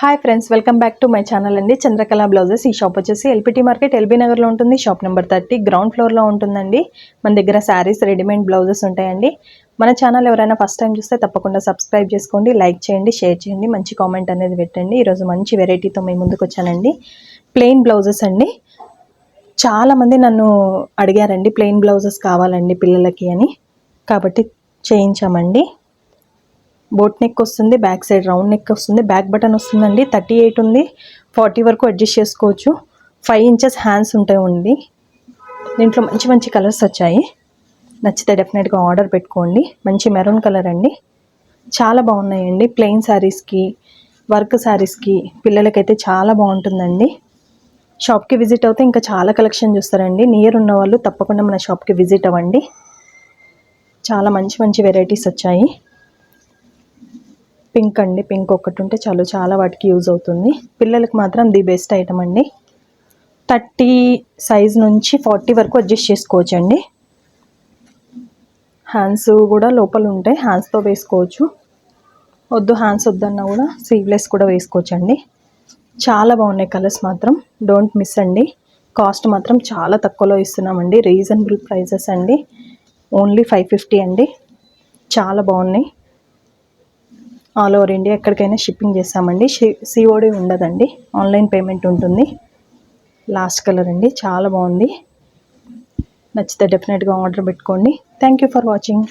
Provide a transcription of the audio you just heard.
Hi friends welcome back to my channel అండి. Chandrakala blouses ఈ shop వచ్చేసి ఎల్పిటి మార్కెట్ ఎల్బీ నగర్లో ఉంటుంది. షాప్ నెంబర్ థర్టీ గ్రౌండ్ ఫ్లోర్లో ఉంటుందండి. మన దగ్గర శారీస్ రెడీమేడ్ బ్లౌజెస్ ఉంటాయండి. మన ఛానల్ ఎవరైనా ఫస్ట్ టైం చూస్తే తప్పకుండా సబ్స్క్రైబ్ చేసుకోండి లైక్ చేయండి షేర్ చేయండి. మంచి కామెంట్ అనేది పెట్టండి. ఈరోజు మంచి వెరైటీతో మేము ముందుకు వచ్చానండి. ప్లెయిన్ బ్లౌజెస్ అండి. చాలామంది నన్ను అడిగారండి ప్లెయిన్ బ్లౌజెస్ కావాలండి పిల్లలకి అని. కాబట్టి చేయించామండి. బోట్ నెక్ వస్తుంది బ్యాక్ సైడ్ రౌండ్ నెక్ వస్తుంది బ్యాక్ బటన్ వస్తుందండి థర్టీ ఎయిట్ ఉంది ఫార్టీ వరకు అడ్జస్ట్ చేసుకోవచ్చు. ఫైవ్ ఇంచెస్ హ్యాండ్స్ ఉంటాయి ఉంది దీంట్లో మంచి మంచి కలర్స్ వచ్చాయి. నచ్చితే డెఫినెట్గా ఆర్డర్ పెట్టుకోండి. మంచి మెరూన్ కలర్ అండి. చాలా బాగున్నాయండి. ప్లెయిన్ శారీస్కి వర్క్ శారీస్కి పిల్లలకైతే చాలా బాగుంటుందండి. షాప్కి విజిట్ అవుతే ఇంకా చాలా కలెక్షన్ చూస్తారండి. నియర్ ఉన్న వాళ్ళు తప్పకుండా మన షాప్కి విజిట్ అవ్వండి. చాలా మంచి మంచి వెరైటీస్ వచ్చాయి. పింక్ అండి పింక్ ఒకటి ఉంటే చాలు చాలా వాటికి యూజ్ అవుతుంది. పిల్లలకు మాత్రం ది బెస్ట్ ఐటమ్ అండి. థర్టీ సైజ్ నుంచి ఫార్టీ వరకు అడ్జస్ట్ చేసుకోవచ్చు అండి హ్యాండ్స్ కూడా లోపల ఉంటాయి హ్యాండ్స్తో వేసుకోవచ్చు. వద్దు హ్యాండ్స్ వద్దన్నా కూడా స్లీవ్లెస్ కూడా వేసుకోవచ్చు అండి చాలా బాగున్నాయి కలర్స్ మాత్రం డోంట్ మిస్ అండి. కాస్ట్ మాత్రం చాలా తక్కువలో ఇస్తున్నామండి రీజనబుల్ ప్రైజెస్ అండి. ఓన్లీ ఫైవ్ ఫిఫ్టీ అండి. చాలా బాగున్నాయి. ఆల్ ఓవర్ ఇండియా ఎక్కడికైనా షిప్పింగ్ చేస్తామండి. సిఓడి ఉండదండి. ఆన్లైన్ పేమెంట్ ఉంటుంది. లాస్ట్ కలర్ అండి. చాలా బాగుంది. నచ్చితే డెఫినెట్గా ఆర్డర్ పెట్టుకోండి. Thank you for watching